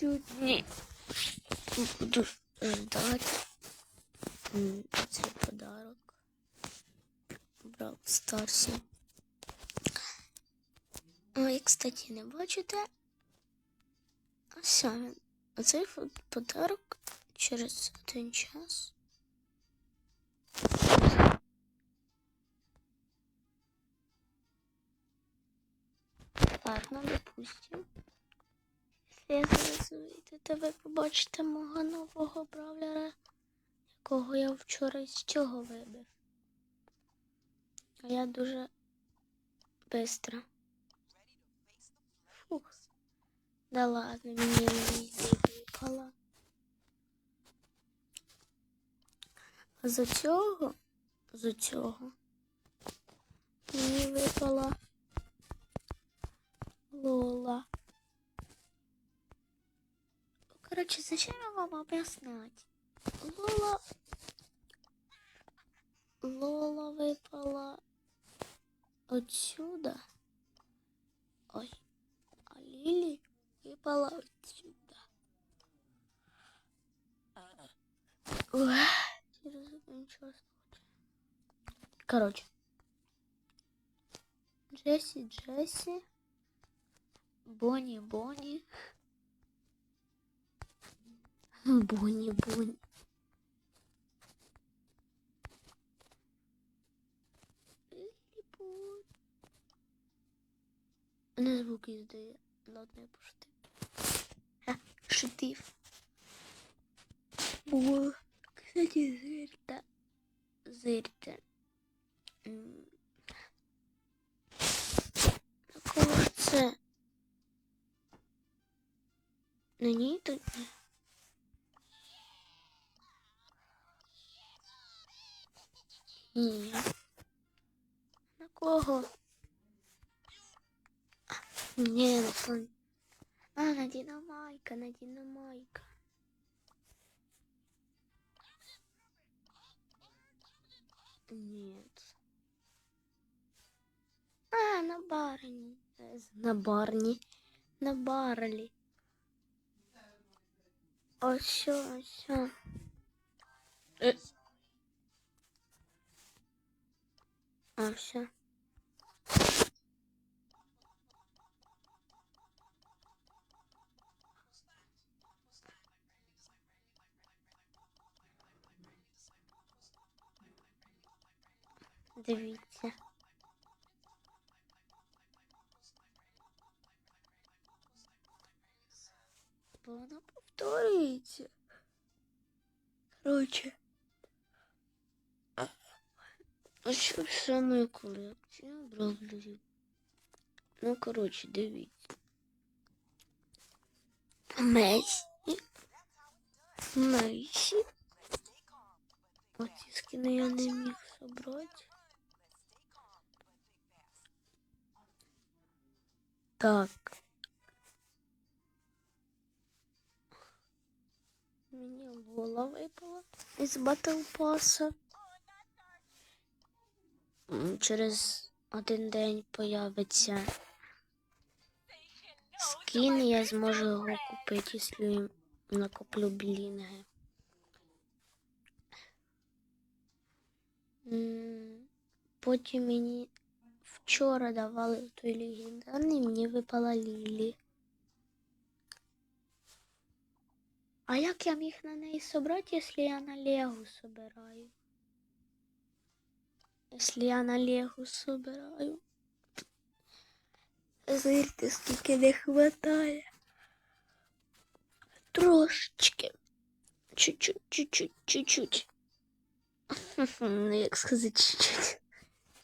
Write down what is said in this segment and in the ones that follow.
сьогодні буду ждати цей подарок. Брав Старсі. Ой, кстати, не бачите? Ось він. Оцей фо- подарок через один час. Ладно, допустим. Я зараз вийду, ви побачите мого нового бравлера, якого я вчора з цього вибив. А я дуже бистро. Фух. Да ладно, мені випала. А за цього, за цього мені випала Лола. Короче, зачем я вам объяснять? Лола... Лола выпала отсюда. Ой. А Лили выпала отсюда. Короче. Джесси, Джесси. Бонни, Бонни. Бонни, Бонни. Ліліпут. Не звуки здає. Ладно, я пошутив. Ха, шутив. О, кстати, зирте. Зирте. М. На кого ж це? На ній тут ні. Ні. На кого? Ні, на сон. А, на Динамайка, на Динамайка. Нет. А, на барыне. Э, На барні. На барлі. Ось, ось. А, все. Дивіться. Бо вона повторюється. Короче. А що в самої колекції бравлерів? Ну, коротше, дивіться. Месі. Месі. Оці скини я не міг собрати. Так. Мені Лола випала із Батл Паса. Через один день появиться скін, я зможу його купити, якщо накоплю блінги. М, Потім мені вчора давали той легендарний, мені випала Лілі. А як я міг на неї собрати, якщо я на Легу собираю? Если я на Легу собираю. Зирте, скільки не хватає. Трошечки. Чуть-чуть, чуть-чуть, чуть-чуть. Ну, як сказати, чуть-чуть.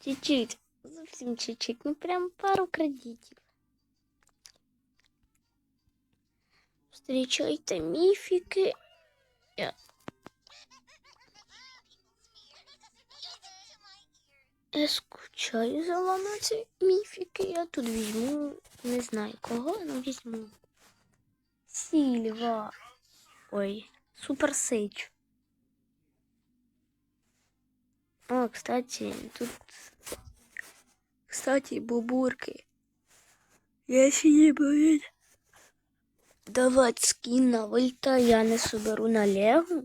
Чуть-чуть. Зовсім чуть-чуть. Ну, прям пару кредитів. Встречайте міфіки. Я скучаю за вами ці міфіки. Я тут візьму, не знаю кого, але візьму. Сільва. Ой, Супер Сейч. О, кстати, тут... Кстати, бубурки. Я ще не боюсь. давати скін на вольта я не соберу на Легу,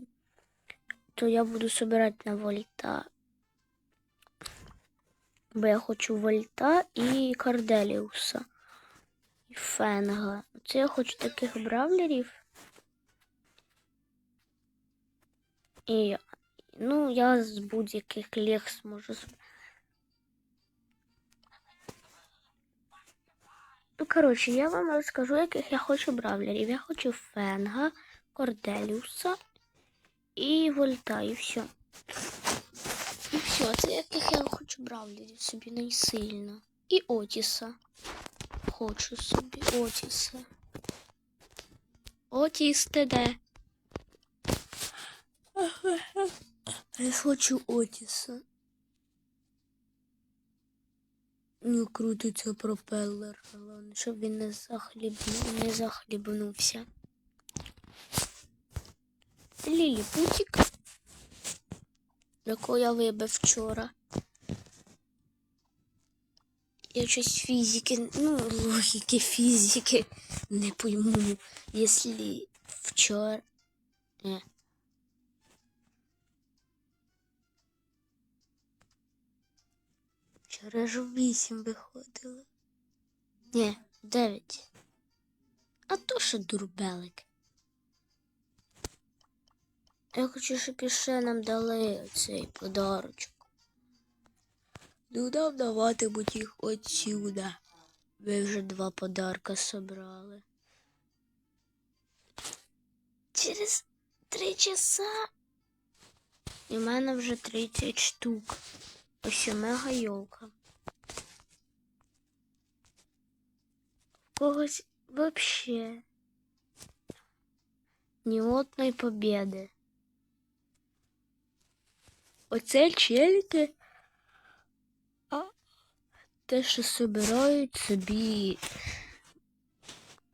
то я буду собирати на вольта. Бо я хочу вольта і Карделіуса. І Фенга. Це я хочу таких бравлерів. І ну, я з будь-яких лег зможу. з- Ну, коротше, я вам розкажу, яких я хочу бравлерів. Я хочу Фенга, Корделіуса і Вольта, і все. Все, це яких я хочу бравлерів собі найсильно. І Отіса. Хочу собі Отіса. Отіс ти де? Я хочу Отіса. Не крутиться пропелер, головне, щоб він не захлібнув, не захлібнувся. Ліліпутік, яку я вибив вчора. Я щось фізики, ну, логіки фізики не пойму, якщо вчора. Не. Вчора ж вісім виходило. Ні, дев'ять. А то що дурбелик. Я хочу, щоб іще нам дали цей подарочок. Ну, нам даватимуть їх отсюда. Ви вже два подарка собрали. Через три часа. І в мене вже 30 штук. Ось мега йолка. В когось вообще ні одної побєди. Оце челіки, те, що собирають собі.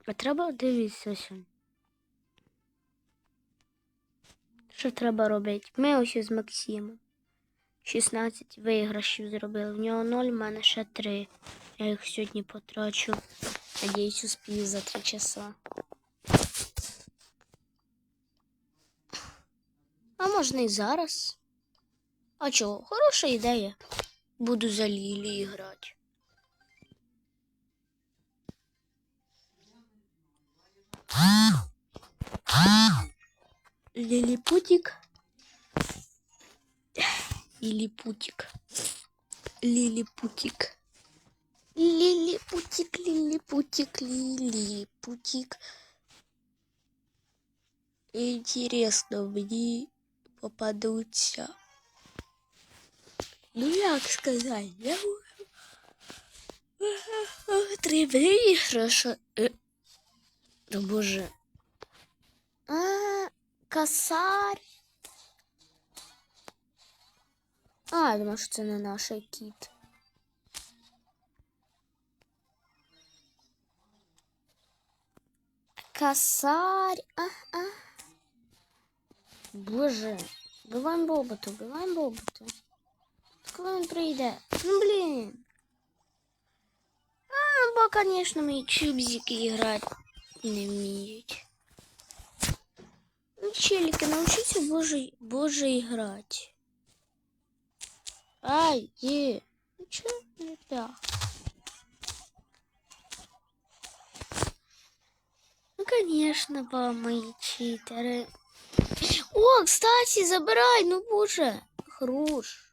А треба дивитися. Що треба робити? Ми ось з Максимом. 16 виграшів зробили. В нього 0, в мене ще 3. Я їх сьогодні потрачу. Надіюсь, успію за 3 часа. А можна і зараз. А чого? Хороша ідея. Буду за Лілі грати. Ліліпутік. Лилипутик. Лилипутик. Лилипутик, лилипутик, лилипутик. Интересно, мне попадутся. Ну, як сказати, я можу. Три виграша. Е, О, боже. А, косарь. А, я думаю, що це не наш кіт. Косарь. А, а. Боже. Биваємо боботу, биваємо боботу. Коли він прийде? Ну, блін. А, бо, конечно, мої чубзики грати не вміють. Ну, челики, научіться боже, боже грати. Ай, е, ну чё не так? Ну, конечно, ба, мои читеры. О, кстати, забирай, ну боже, хорош.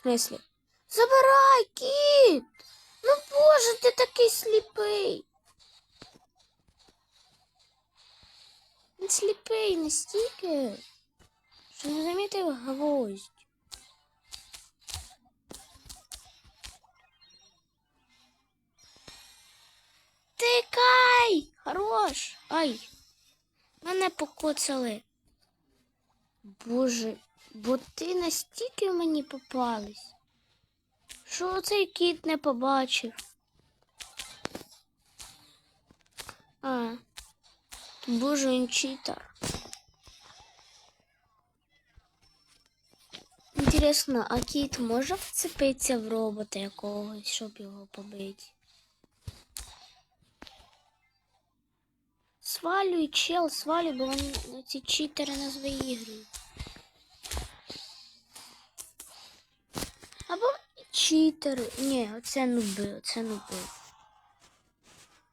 В смысле? Забирай, кіт! Ну боже, ти такий сліпий. Він сліпий настільки, що не замітив гвоздь. Тикай! Хорош! Ай! Мене покоцали. Боже, бо ти настільки мені попались. Що цей кіт не побачив? А, боже, він читер. Інтересно, а кіт може вцепитися в робота якогось, щоб його побити? Свалюй, чел, свалюй, бо вони ці читери нас виіграють. Або читери. Ні, оце нуби, оце нуби.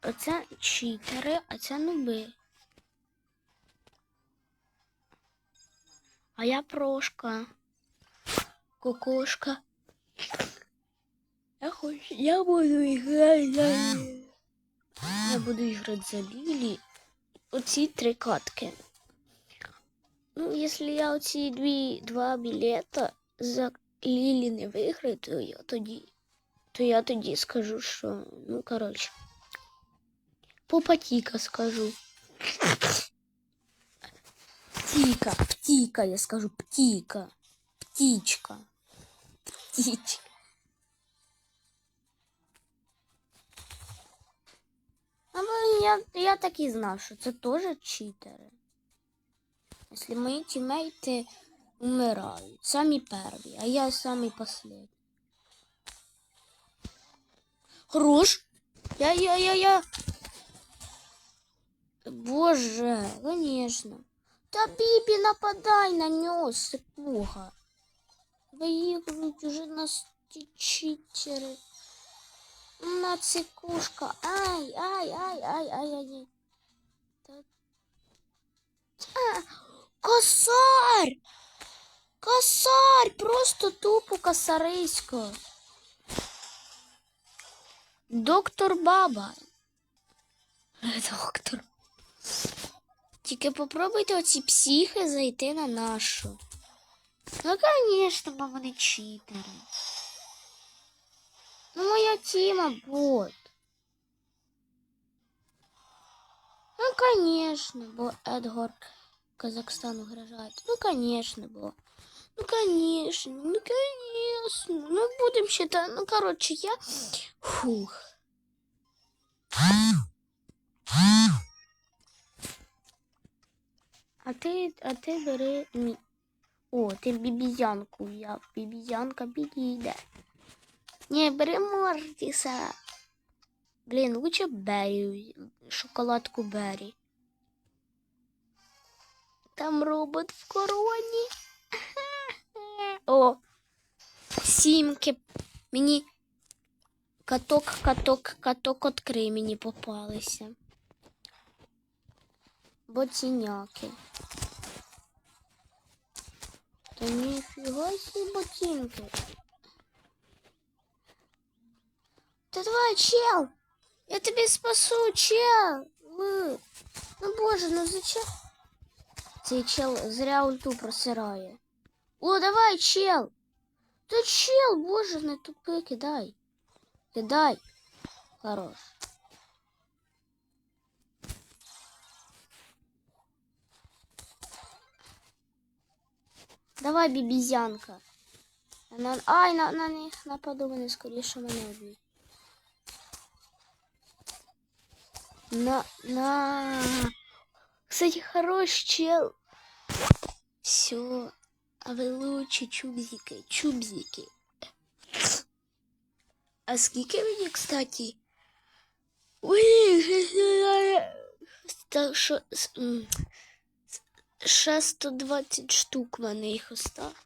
Оце читери, а це нуби. А я прошка. Кукушка. Я хочу. Я буду играть за Я буду играть за Лили. Оці три катки. Ну, якщо я оці дві, два білета за Лілі не виграю, то я тоді, то я тоді скажу, що, ну, коротше, попатіка скажу. Птіка, птіка, я скажу птіка. Птічка. Птічка. Але я, я так і знав, що це теж читери. Якщо мої тімейти умирають, самі перві, а я самий последний. Хорош. Я, я, я, я. Боже, конечно. Та Бібі, нападай на нього, сипуга. Виїхають уже нас ті читери. На цикушка. Ай, ай, ай, ай, ай, ай, ай. А, косар! Косар! Просто тупо косарисько. Доктор Баба. Доктор. Тільки попробуйте оці психи зайти на нашу. Ну, конечно, бо вони читери. Ну, моя тіма бот. Ну, конечно, бо Едгар Казахстан угрожает. Ну, конечно, бо. Ну, конечно, ну, конечно. Ну, будем считать. Ну, короче, я... Фух. А ти, а ти бери мі. О, ти бібізянку взяв. Бібізянка підійде. Ні, бери Мортіса. Блін, лучше Беррі. Шоколадку Беррі. Там робот в короні. О, сімки. Мені каток, каток, каток открий мені попалися. Ботіняки. Та ніфіга сі ботинки. Та давай, чел! Я тебе спасу, чел! Ви. Ну боже, ну зачем? Цей чел зря ульту просирає. О, давай, чел! Та чел, боже, не тупи, кидай. Кидай. Хорош. Давай, бібізянка. На... Ай, на, на них нападу, вони скоріше мене вб'ють. На, на. Кстати, хорош чел. Все. А вы лучше чубзики, чубзики. А скільки мені, кстати? Ой, що с- м, ще 120 штук в мене їх остав.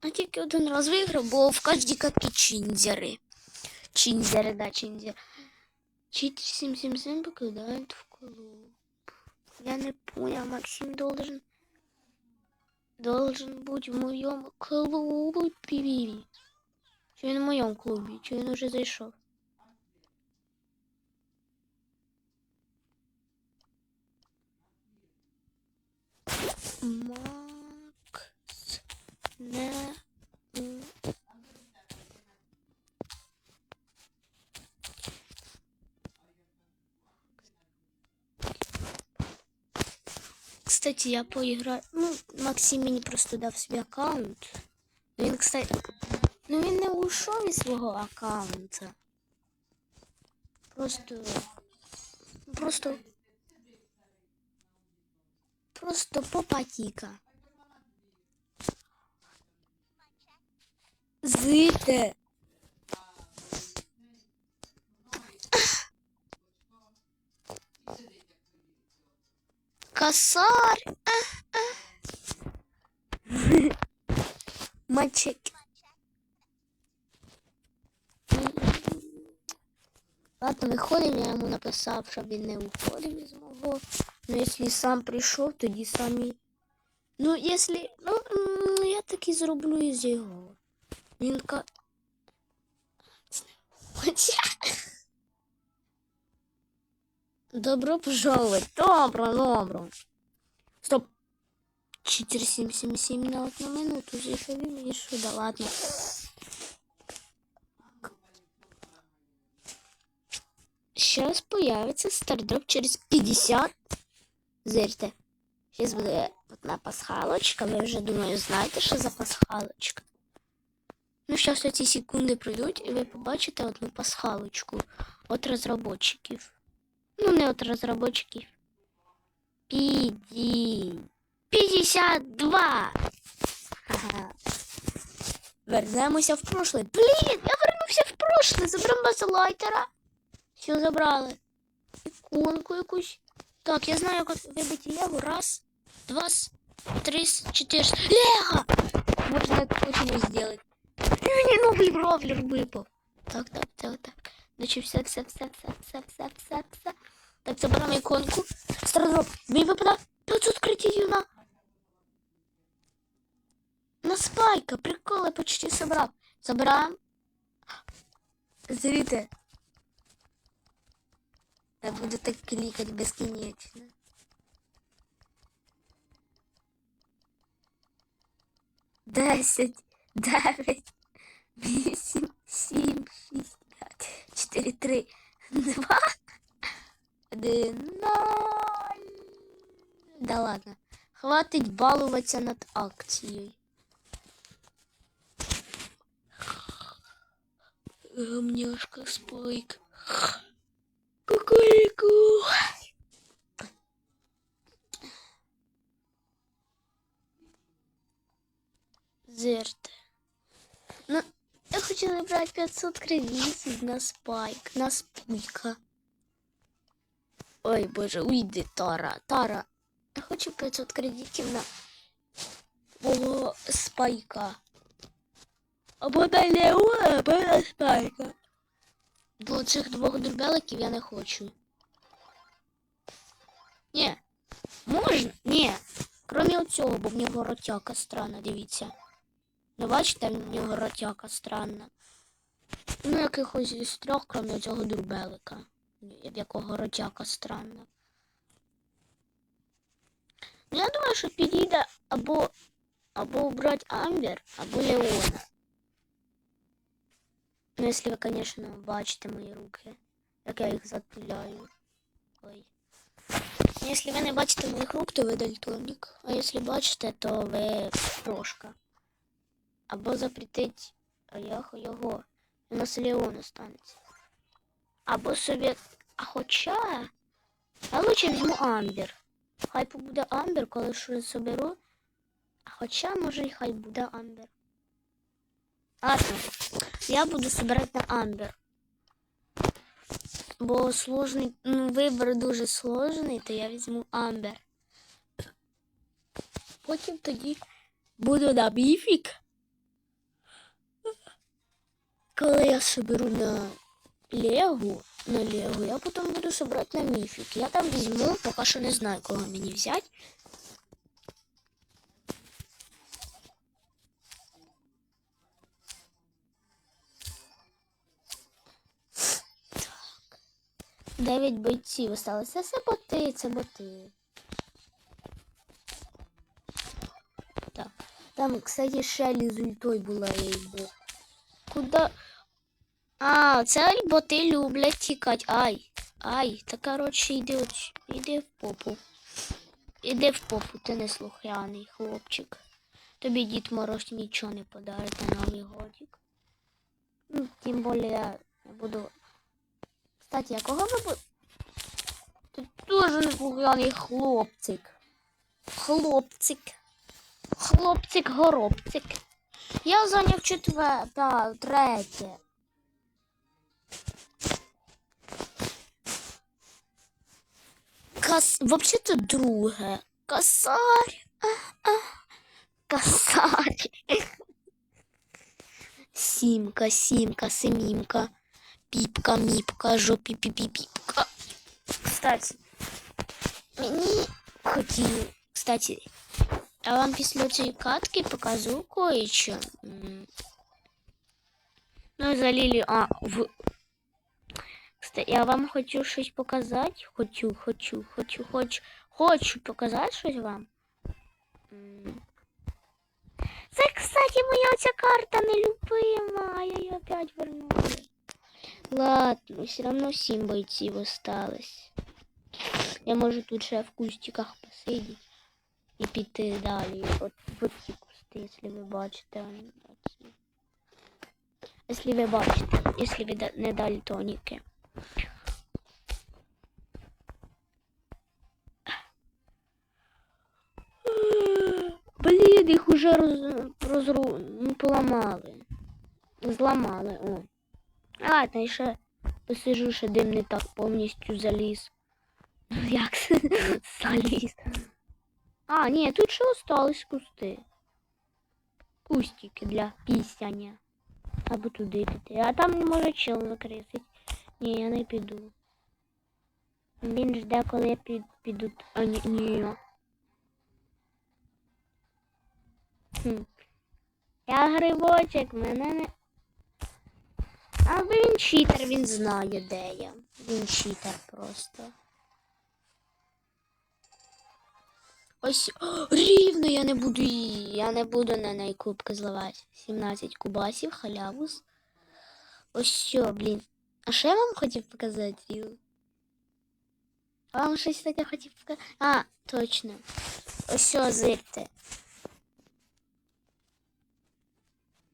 А тільки один раз виграв, бо в кожній катці чинзери. Чинзери, да, чинзер. Чит 777 покидают в клуб. Я не понял, Максим должен должен быть в моем клубе. Че він в моем клубе? Че він уже зайшов? Макс не Кстати, я поиграю. Ну, Максим мені просто дав свій аккаунт. Ну, Він, кстати. Ну він не ушов із свого аккаунта. Просто. Просто. просто попатіка. Зите. Косар. Мальчик. Ладно, виходимо, я йому написав, щоб він не уходив із мого. Ну, якщо сам прийшов, тоді самі. Ну, якщо. Ну, я так і зроблю із його. Він ка. Добро пожаловать. Добро, добро. Стоп. 4777 на одну минуту. Він мені сюди, ладно. Сейчас появится стардроп через 50. Зирте. Сейчас буде одна пасхалочка. Ви вже думаю, знаєте, що за пасхалочка. Ну, зараз ці секунди пройдуть, і ви побачите одну пасхалочку від розробників. Ну, не від розробників. Піді. 52. Ага. Вернемося в прошлое. Блін, я вернувся в прошлое. Заберемо базолайтера. Все забрали. Іконку якусь. Так, я знаю, як вибити лего. Раз, два, три, чотири. Лего! Можна точно зробити. Мені новий бровлер випав. Так, так, так, так. Значить, все, все, все, все, все, все, все, все. Так, забираємо іконку. Стардроп. Мені випадає 500 кредитів на... На спайка. Прикол, я почти собрав. Забираємо. Зрите. Я буду так кликать бесконечно. Десять, дев'ять, вісім, сім, шість, 4, 3, 2, 1, 0. Да ладно. Хватить балуватися над акцією. Ем, Гамняшка спайк. Хочу 500 кредитів на спайк, на спуйка. Ой, боже, уйди, Тара, Тара. Я хочу 500 кредитів на мого спайка. Або на Лео, або на спайка. До цих двох дурбеликів я не хочу. Ні. Можна? Ні. Кроме цього, бо в нього ротяка странна, дивіться. Ну бачите, в нього ротяка странна. Ну, якихось із трьох, кроме цього дурбелика. В якого ротяка странна. Ну, я думаю, що підійде або або брати Амбер, або Леона. Ну, если вы, конечно, бачите мої руки, як я їх запиляю. Ой. Якщо ви не бачите моїх рук, то ви дальтонік. А якщо бачите, то ви трошка. Або запретить його. У нас Леон останеться. Або собі. А хоча. Я лучше візьму Амбер. Хай побуде Амбер, коли щось соберу. А хоча, може, і хай буде Амбер. Ладно. Я буду собирать на Амбер. Бо сложний, ну, вибір дуже сложний, то я візьму Амбер. Потім тоді буду на міфік. Коли я соберу на Лего, на Лего, я потім буду собирати на міфік. Я там візьму, поки що не знаю, кого мені взяти. Дев'ять бойців осталося. Це боти, це боти. Так. Там, кстати, Шелі з ультой була ейбо. Куда? А, це боти люблять тікати. Ай. Ай, та коротше йди от, йди в попу. Іди в попу, ти не слухняний хлопчик. Тобі дід Мороз нічого не подарить на Новий годик. Ну, тим більше я буду Кстати, а кого ви бу... Ти дуже непоганий хлопчик. Хлопцик, горобцик. Я зайняв четверте, та, третє. Кас... Вообще-то друге. Косарь. А, а. Косарь. Сімка, сімка, семімка. Піпка, міпка, жопі, піпі, піпка. Кстати, мені хотів, кстати, я вам після цієї катки покажу кое-що. Ну, залили, а, в... Кстати, я вам хочу щось показати. Хочу, хочу, хочу, хочу, хочу показати щось вам. Це, кстати, моя ця карта нелюбима. Я її опять вернула. Ладно, все равно сім бойців осталось. Я можу тут ще в кустиках посидіти і піти далі. От в ці кусти, якщо ви бачите. оці. Якщо ви бачите, якщо ви не дальтоніки. Блін, їх уже роз, розру, ну, поламали. Зламали, о. Ладно, і ще посижу, ще дим не так повністю заліз. Ну як заліз? А, ні, тут ще остались кусти. Кустики для пісяння. Або туди піти. А там може чел закрисить. Ні, я не піду. Він жде, коли я під, піду. А, ні, ні. Хм. Я грибочок, мене не. А він читер, він знає, де я. Він читер просто. Ось рівно я не буду її. Я не буду на неї кубки зливати. 17 кубасів, халявус. Ось що, блін. А що я вам хотів показати? Вам щось таке хотів показати. А, точно. Ось що, зирте.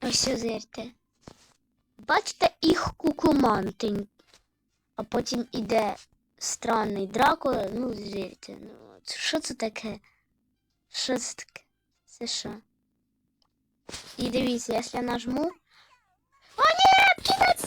Ось що, зирте. Бачите їх кукумантень. А потім іде странний Дракула. Ну, звірте, ну що це таке? Що США. І дивіться, якщо нажму. О, ні! Кінець